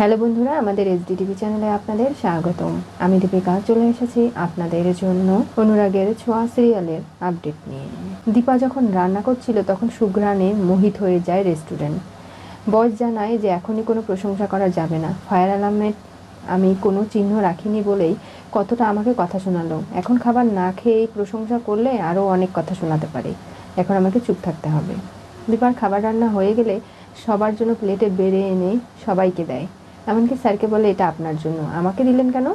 Hello বন্ধুরা, আমাদের SD TV চ্যানেলে আপনাদের স্বাগতম। আমি দীপিকা, চলে এসেছি আপনাদের জন্য অনুরাগের ছোঁয়া সিরিয়ালের আপডেট নিয়ে। দীপা যখন রান্না করছিল, তখন সুঘ্রাণে মোহিত হয়ে যায় রেস্টুরেন্ট। বস জানায় যে এখনই কোনো প্রশংসা করা যাবে না। ফায়ার অ্যালার্মের আমি কোনো চিহ্ন রাখিনি বলেই কতটা আমাকে কথা শোনালো। এখন খাবার না খেয়ে এই প্রশংসা করলে আরও অনেক কথা শোনাতে পারে। এখন আমাকে চুপ থাকতে হবে। দীপার খাবার রান্না হয়ে গেলে সবার জন্য প্লেটে বেড়ে এনে সবাইকে দেয়। এমনকি স্যারকে বলে এটা আপনার জন্য। আমাকে দিলেন কেন?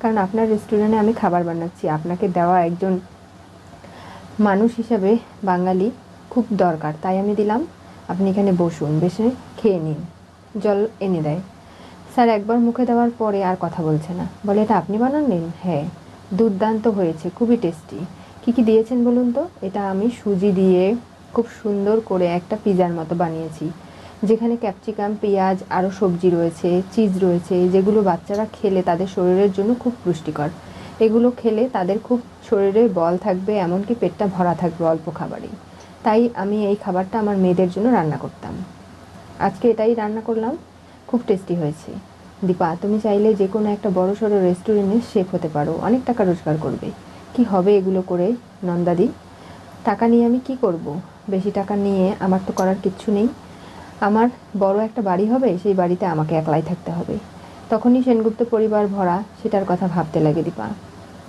কারণ আপনার রেস্টুরেন্টে আমি খাবার বানাচ্ছি। আপনাকে দেওয়া একজন মানুষ হিসাবে বাঙালি খুব দরকার। তাই আমি দিলাম। আপনি এখানে বসুন বেশি খেয়ে নিন। জল এনে দেয়। স্যার একবার মুখে দেওয়ার পরে আর কথা বলছে না। বলে, এটা আপনি বানালেন হ্যাঁ দুর্দান্ত হয়েছে, খুবই টেস্টি। কী কী দিয়েছেন বলুন তো? এটা আমি সুজি দিয়ে খুব সুন্দর করে একটা পিজার মতো বানিয়েছি। যেখানে ক্যাপসিকাম, পেঁয়াজ আরও সবজি রয়েছে, চিজ রয়েছে যেগুলো বাচ্চারা খেলে তাদের শরীরের জন্য খুব পুষ্টিকর। এগুলো খেলে তাদের খুব শরীরে বল থাকবে, এমনকি পেটটা ভরা থাকবে অল্প খাবারেই। তাই আমি এই খাবারটা আমার মেয়েদের জন্য রান্না করতাম। আজকে এটাই রান্না করলাম। খুব টেস্টি হয়েছে। দীপা, তুমি চাইলে যে কোনো একটা বড় সড়ো রেস্টুরেন্টে শেফ হতে পারো। অনেক টাকা রোজগার করবে। কি হবে এগুলো করে, নন্দাদি? টাকা নিয়ে আমি কি করব? বেশি টাকা নিয়ে আমার তো করার কিচ্ছু নেই। আমার বড় একটা বাড়ি হবে, সেই বাড়িতে আমাকে একলাই থাকতে হবে। তখনই সেনগুপ্ত পরিবার ভরা, সেটার কথা ভাবতে লাগে দীপা।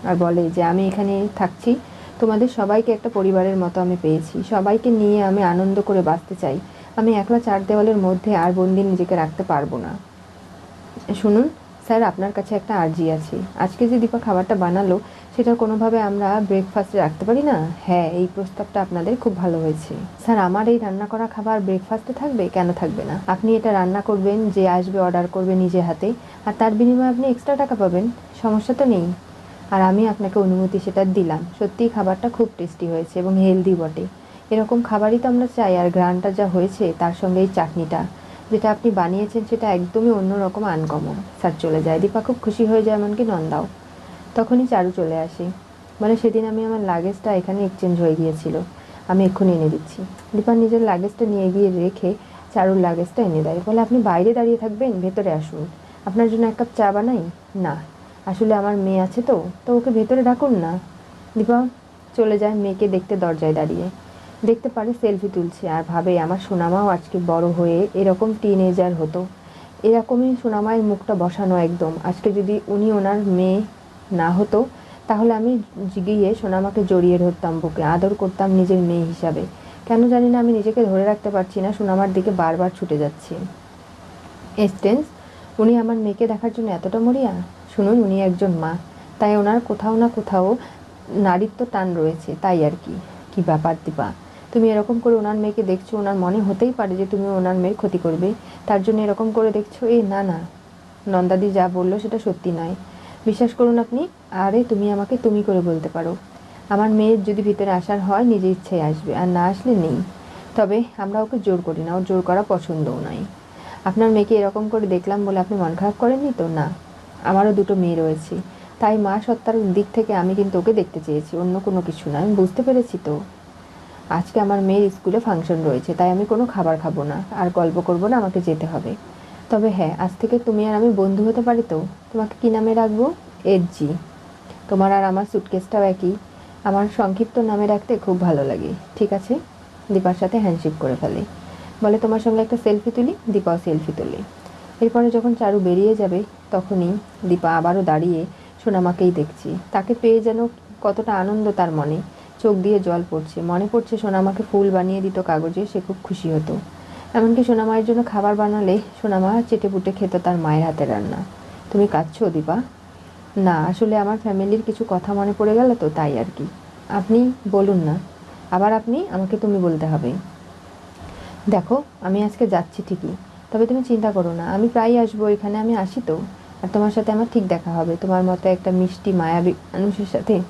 আর বলে যে, আমি এখানে থাকছি, তোমাদের সবাইকে একটা পরিবারের মতো আমি পেয়েছি। সবাইকে নিয়ে আমি আনন্দ করে বাঁচতে চাই। আমি একলা চার দেওয়ালের মধ্যে আর বন্দি নিজেকে রাখতে পারব না। শুনুন স্যার, আপনার কাছে একটা আর্জি আছে। আজকে যে দীপা খাবারটা বানালো, সেটা কোনোভাবে আমরা ব্রেকফাস্টে রাখতে পারি না? হ্যাঁ এই প্রস্তাবটা আপনাদের খুব ভালো হয়েছে। স্যার, আমার এই রান্না করা খাবার ব্রেকফাস্টে থাকবে? কেন থাকবে না? আপনি এটা রান্না করবেন, যে আসবে অর্ডার করবে নিজে হাতে, আর তার বিনিময়ে আপনি এক্সট্রা টাকা পাবেন। সমস্যা তো নেই। আর আমি আপনাকে অনুমতি সেটা দিলাম। সত্যিই খাবারটা খুব টেস্টি হয়েছে এবং হেলদি বটে। এরকম খাবারই তো আমরা চাই, আর গ্রানটা যা হয়েছে, তার সঙ্গে এই চাটনিটা। যেটা আপনি বানিয়েছেন সেটা একদমই অন্যরকম আনকমন স্যার চলে যায়। দীপা খুব খুশি হয়ে যায় এমনকি নন্দাও। তখনই চারু চলে আসে। বলে সেদিন আমি আমার লাগেজটা এখানে এক্সচেঞ্জ হয়ে গিয়েছিল। আমি এক্ষুনি এনে দিচ্ছি। দীপা নিজের লাগেজটা নিয়ে গিয়ে রেখে চারুর লাগেজটা এনে দেয়। বলে, আপনি বাইরে দাঁড়িয়ে থাকবেন? ভেতরে আসুন। আপনার জন্য এক কাপ চা বানাই? না। আসলে আমার মেয়ে আছে তো। তো ওকে ভেতরে ডাকুন না। দীপা চলে যায় মেয়েকে দেখতে দরজায় দাঁড়িয়ে। দেখতে পারে সেলফি তুলছে আর ভাবে, আমার সোনামাও আজকে বড় হয়ে এরকম টিনেজার হতো। এরকমই সোনামায়ের মুখটা বসানো একদম। আজকে যদি উনি ওনার মেয়ে না হতো, তাহলে আমি গিয়ে সোনামাকে জড়িয়ে ধরতাম বুকে, আদর করতাম নিজের মেয়ে হিসাবে। কেন জানি না আমি নিজেকে ধরে রাখতে পারছি না, সোনামার দিকে বারবার ছুটে যাচ্ছি। এস্টেন্স উনি আমার মেয়েকে দেখার জন্য এতটা মরিয়া? শুনুন, উনি একজন মা। তাই ওনার কোথাও না কোথাও নারীত্ব টান রয়েছে, তাই আর কি। কি ব্যাপার দীপা? তুমি এরকম করে ওনার মেয়েকে দেখছ ওনার মনে হতেই পারে যে তুমি ওনার মেয়ের ক্ষতি করবে। তার জন্য এরকম করে দেখছ, এ না না। নন্দাদি যা বলল সেটা সত্যি নয়। বিশ্বাস করুন আপনি, আরে তুমি আমাকে তুমি করে বলতে পারো। আমার মেয়ের যদি ভিতরে আসার হয় নিজে ইচ্ছায় আসবে, আর না আসলে নেই। তবে আমরা ওকে জোর করি না, ওর জোর করা পছন্দও নয়। আপনার মেয়েকে এরকম করে দেখলাম বলে আপনি মন খারাপ করেননি তো? না, আমারও দুটো মেয়ে রয়েছে। তাই মা সত্তার দিক থেকে আমি কিন্তু ওকে দেখতে চেয়েছি, অন্য কোনো কিছু না আমি বুঝতে পেরেছি তো? আজকে আমার মেয়ের স্কুলে ফাংশন রয়েছে, তাই আমি কোনো খাবার খাব না, আর গল্প করব না, আমাকে যেতে হবে। তবে হ্যাঁ আজ থেকে তুমি আর আমি বন্ধু হতে পারি তো? তোমাকে কী নামে রাখব? এজি তোমার আর আমার সুটকেসটাও একই। আমার সংক্ষিপ্ত নামে রাখতে খুব ভালো লাগে। ঠিক আছে? দীপার সাথে হ্যান্ডশেক করে ফেলে। বলে, তোমার সঙ্গে একটা সেলফি তুলি, দীপাও সেলফি তোলে। এরপরে যখন চারু বেরিয়ে যাবে, তখনই দীপা আবারও দাঁড়িয়ে সোনামাকেই দেখছি। তাকে পেয়ে যেন কতটা আনন্দ তার মনে। চোখ দিয়ে জল পড়ছে। মনে পড়ছে সোনামাকে ফুল বানিয়ে দিত কাগজে, সে খুব খুশি হতো। এমনকি সোনামায়ের জন্য খাবার বানালে সোনামা চেটে পুটে খেত তার মায়ের হাতে রান্না। তুমি কাঁদছো, দীপা? না, আসলে আমার ফ্যামিলির কিছু কথা মনে পড়ে গেল তো, তাই আর কি। আপনি বলুন না। আবার আপনি? আমাকে তুমি বলতে হবে। দেখো, আমি আজকে যাচ্ছি ঠিকই। তবে তুমি চিন্তা করো না, আমি প্রায় আসব এখানে, আমি আসি তো। আর তোমার সাথে আমার ঠিক দেখা হবে। তোমার মতো একটা মিষ্টি, মায়াবী মানুষের সাথে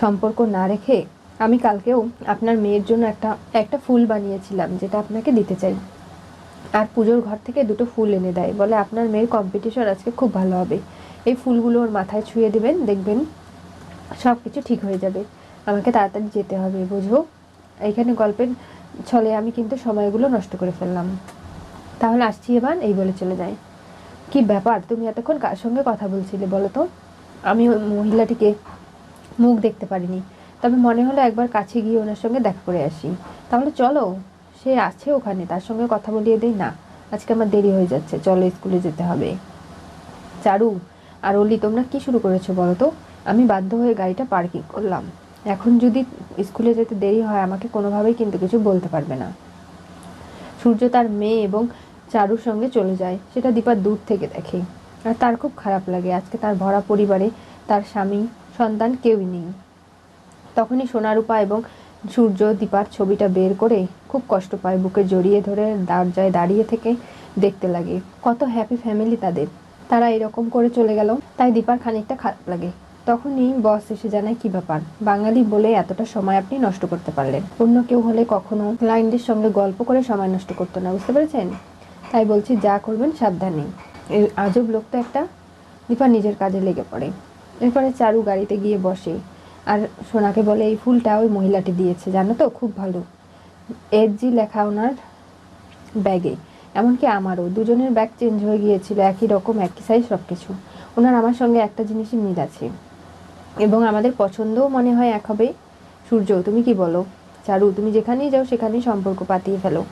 সম্পর্ক না রেখে আমি কালকেও আপনার মেয়ের জন্য একটা একটা ফুল বানিয়েছিলাম, যেটা আপনাকে দিতে চাই। আর পুজোর ঘর থেকে দুটো ফুল এনে দেয়, বলে আপনার মেয়ের কম্পিটিশন আজকে খুব ভালো হবে। এই ফুলগুলো ওর মাথায় ছুঁয়ে দেবেন, দেখবেন সব কিছু ঠিক হয়ে যাবে। আমাকে তাড়াতাড়ি যেতে হবে বুঝো এইখানে গল্পের ছলে আমি কিন্তু সময়গুলো নষ্ট করে ফেললাম। তাহলে আসছি এবার, এই বলে চলে যায়। কি ব্যাপার, তুমি এতক্ষণ কার সঙ্গে কথা বলছিলে বলো তো? আমি ওই মহিলাটিকে মুখ দেখতে পারিনি। তবে মনে হলো একবার কাছে গিয়ে ওনার সঙ্গে দেখা করে আসি। তাহলে চলো, সে আছে ওখানে, তার সঙ্গে কথা বলিয়ে দেই না। আজকে আমার দেরি হয়ে যাচ্ছে, চলো স্কুলে যেতে হবে। চারু আর অলি, তোমরা কি শুরু করেছ বলো তো? আমি বাধ্য হয়ে গাড়িটা পার্কিং করলাম। এখন যদি স্কুলে যেতে দেরি হয়, আমাকে কোনোভাবেই কিন্তু কিছু বলতে পারবে না। সূর্য তার মেয়ে এবং চারুর সঙ্গে চলে যায়। সেটা দীপা দূর থেকে দেখে। আর তার খুব খারাপ লাগে। আজকে তার ভরা পরিবারে তার স্বামী সন্তান কেউই নেই। তখনই সোনারূপা এবং সূর্য দীপার ছবিটা বের করে খুব কষ্ট পায়, বুকে জড়িয়ে ধরে দরজায় দাঁড়িয়ে থেকে দেখতে লাগে। কত হ্যাপি ফ্যামিলি তাদের। তারা এরকম করে চলে গেল, তাই দীপার খানিকটা খারাপ লাগে। তখনই বস এসে জানায়, কি ব্যাপার? বাঙালি বলে এতটা সময় আপনি নষ্ট করতে পারলেন। অন্য কেউ হলে কখনো ক্লায়েন্টের সঙ্গে গল্প করে সময় নষ্ট করতো না, বুঝতে পেরেছেন? তাই বলছি, যা করবেন সাবধানে। আজব লোক তো একটা, দীপা নিজের কাজে লেগে পড়ে। এরপরে চারু গাড়িতে গিয়ে বসে। আর সোনাকে বলে, এই ফুলটা ওই মহিলাটি দিয়েছে, জানো তো? খুব ভালো। এর জি লেখা ওনার ব্যাগে। এমনকি আমারও। দুজনের ব্যাগ চেঞ্জ হয়ে গিয়েছিল, একই রকম, একই সাইজ সব কিছু ওনার আমার সঙ্গে একটা জিনিসই মিল আছে। এবং আমাদের পছন্দও মনে হয় এক হবে। সূর্য, তুমি কি বলো? চারু, তুমি যেখানেই যাও, সেখানেই সম্পর্ক পাতিয়ে ফেলো।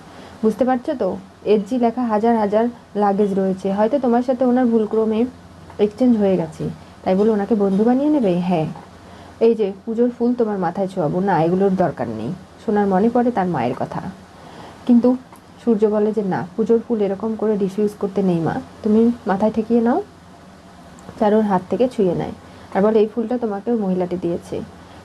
বুঝতে পারছ তো? এর জি লেখা হাজার হাজার লাগেজ রয়েছে। হয়তো তোমার সাথে ওনার ভুলক্রমে এক্সচেঞ্জ হয়ে গেছে। তাই বলে ওনাকে বন্ধু বানিয়ে নেবে? হ্যাঁ। এই যে, পুজোর ফুল তোমার মাথায় ছোঁয়াবো। না, এগুলোর দরকার নেই। সোনার মনে পড়ে তার মায়ের কথা। কিন্তু সূর্য বলে যে, না, পুজোর ফুল এরকম করে রিফিউজ করতে নেই মা। তুমি মাথায় ঠেকিয়ে নাও। চারুর হাত থেকে ছুঁয়ে নেয়। আর বলে, এই ফুলটা তোমাকে ওই মহিলাটি দিয়েছে।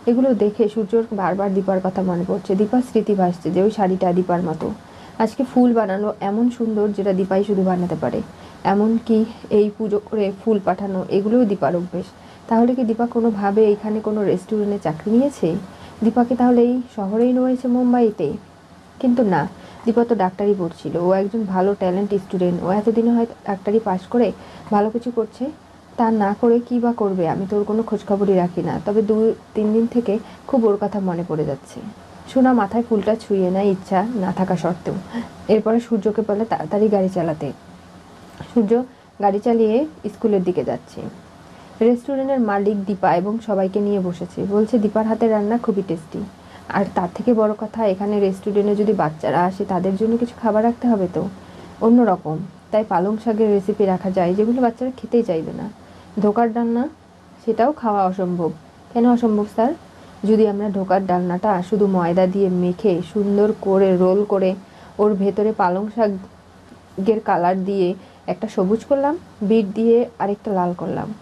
এগুলো দেখে সূর্যর বারবার দীপার কথা মনে পড়ছে। দীপার স্মৃতি ভাসছে যে, ওই শাড়িটা দীপার মতো। আজকে ফুল বানানো এমন সুন্দর যেটা দীপাই শুধু বানাতে পারে। এমন কি এই পুজো করে ফুল পাঠানো, এগুলোও দীপার অভ্যেস। তাহলে কি দীপা কোনোভাবে এখানে কোনো রেস্টুরেন্টে চাকরি নিয়েছে? দীপাকে তাহলে এই শহরেই রয়েছে মুম্বাইতে? কিন্তু না, দীপা তো ডাক্তারি পড়ছিল। ও একজন ভালো ট্যালেন্ট স্টুডেন্ট ও এতদিনে হয়তো ডাক্তারি পাশ করে ভালো কিছু করছে। তা না করে কি বা করবে? আমি তোর কোনো খোঁজখবরই রাখি না। তবে দু, তিন দিন থেকে খুব ওর কথা মনে পড়ে যাচ্ছে। সোনা মাথায় ফুলটা ছুঁয়ে নেয় ইচ্ছা না থাকা সত্ত্বেও। এরপরে সূর্যকে বলে, তাড়াতাড়ি গাড়ি চালাতে। সূর্য গাড়ি চালিয়ে স্কুলের দিকে যাচ্ছে। রেস্টুরেন্টের মালিক দীপা এবং সবাইকে নিয়ে বসেছে। বলছে, দীপার হাতের রান্না খুবই টেস্টি। আর তার থেকে বড় কথা, এখানে রেস্টুরেন্টে যদি বাচ্চারা আসে, তাদের জন্য কিছু খাবার রাখতে হবে তো? অন্য রকম। তাই পালং শাকের রেসিপি রাখা যায়, যেগুলো বাচ্চারা খেতেই চাইবে না। ধোকার ডালনা, সেটাও খাওয়া অসম্ভব। কেন অসম্ভব, স্যার? যদি আমরা ঢোকার ডালনাটা শুধু ময়দা দিয়ে মেখে সুন্দর করে রোল করে ওর ভেতরে পালং শাকের কালার দিয়ে একটা সবুজ করলাম, বিট দিয়ে আরেকটা লাল করলাম।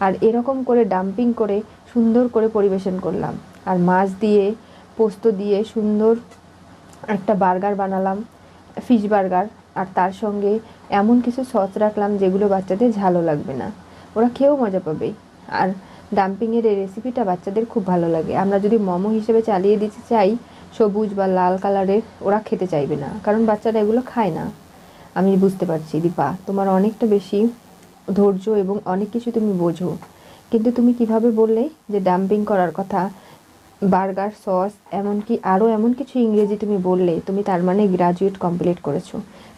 আর এরকম করে ডাম্পিং করে সুন্দর করে পরিবেশন করলাম। আর মাছ দিয়ে, পোস্ত দিয়ে সুন্দর একটা বার্গার বানালাম, ফিশ বার্গার। আর তার সঙ্গে এমন কিছু সস রাখলাম যেগুলো বাচ্চাদের ঝালও লাগবে না। ওরা খেয়েও মজা পাবে। আর ডাম্পিংয়ের এই রেসিপিটা বাচ্চাদের খুব ভালো লাগে। আমরা যদি মোমো হিসেবে চালিয়ে দিতে চাই, সবুজ বা লাল কালারের ওরা খেতে চাইবে না। কারণ বাচ্চারা এগুলো খায় না। আমি বুঝতে পারছি, দীপা। তোমার অনেকটা বেশি ধৈর্য এবং অনেক কিছু তুমি বোঝো। কিন্তু তুমি কীভাবে বললে যে ডাম্পিং করার কথা? বার্গার, সস, এমনকি আরও এমন কিছু ইংরেজি তুমি বললে, তুমি তার মানে গ্রাজুয়েট কমপ্লিট করেছ।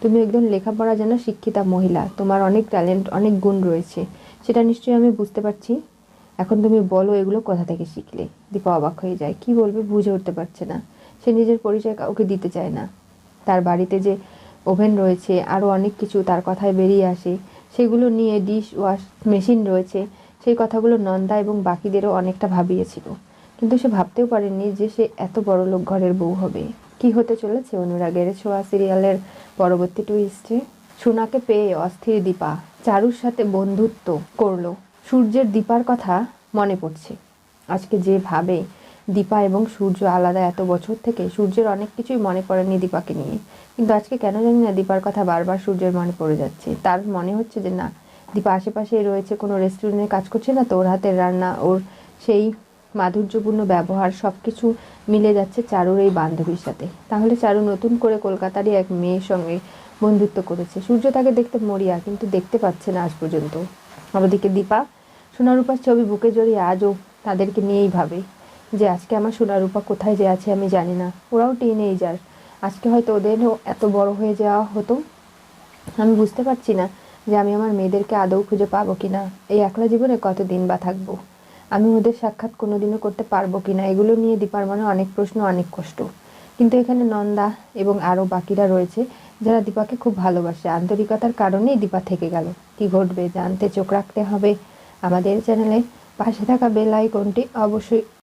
তুমি একদম লেখাপড়া জানা শিক্ষিতা মহিলা, তোমার অনেক ট্যালেন্ট অনেক গুণ রয়েছে। সেটা নিশ্চয়ই আমি বুঝতে পারছি। এখন তুমি বলো এগুলো কোথা থেকে শিখলে? দীপা অবাক হয়ে যায়। কি বলবে বুঝে উঠতে পারছে না। সে নিজের পরিচয় কাউকে দিতে চায় না। তার বাড়িতে যে ওভেন রয়েছে আরও অনেক কিছু তার কথায় বেরিয়ে আসে। সেগুলো নিয়ে ডিশ ওয়াশ মেশিন রয়েছে। সেই কথাগুলো নন্দা এবং বাকিদেরও অনেকটা ভাবিয়েছিল। কিন্তু সে ভাবতেও পারেনি যে সে এত বড় লোক ঘরের বউ হবে। কি হতে চলেছে অনুরাগের? ছোঁয়া সিরিয়ালের পরবর্তী টুইস্টে সোনাকে পেয়ে অস্থির দীপা চারুর সাথে বন্ধুত্ব করল। সূর্যের দীপার কথা মনে পড়ছে। আজকে যে ভাবে দীপা এবং সূর্য আলাদা এত বছর থেকে সূর্যের অনেক কিছুই মনে পড়েনি দীপাকে নিয়ে। কিন্তু আজকে কেন জানি না দীপার কথা বারবার সূর্যের মনে পড়ে যাচ্ছে। তার মনে হচ্ছে যে, না, দীপা আশেপাশে রয়েছে, কোনো রেস্টুরেন্টে কাজ করছে না, তো ওর হাতের রান্না, ওর সেই মাধুর্যপূর্ণ ব্যবহার সব কিছু মিলে যাচ্ছে চারুর এই বান্ধবীর সাথে। তাহলে চারু নতুন করে কলকাতারই এক মেয়ের সঙ্গে বন্ধুত্ব করেছে। সূর্য তাকে দেখতে মরিয়া, কিন্তু দেখতে পাচ্ছে না আজ পর্যন্ত। আমাদেরকে দীপা, সোনারূপার ছবি বুকে জড়িয়ে আজও তাদেরকে নিয়েই ভাবে। যে আজকে আমার সোনারূপা কোথায় যে আছে আমি জানি না। ওরাও টিনেজার আজকে হয়তো ওদেরও এত বড় হয়ে যাওয়া হতো। আমি বুঝতে পারছি না যে আমি আমার মেয়েদেরকে আদৌ খুঁজে পাবো কি না এই একলা জীবনে কতদিন বা থাকব? আমি ওদের সাক্ষাৎ কোনোদিনও করতে পারব কি না এগুলো নিয়ে দীপার মনে অনেক প্রশ্ন, অনেক কষ্ট। কিন্তু এখানে নন্দা এবং আরও বাকিরা রয়েছে যারা দীপাকে খুব ভালোবাসে। আন্তরিকতার কারণেই দীপা থেকে গেল। কি ঘটবে জানতে চোখ রাখতে হবে আমাদের চ্যানেলে। পাশে থাকা বেল আইকনটি অবশ্যই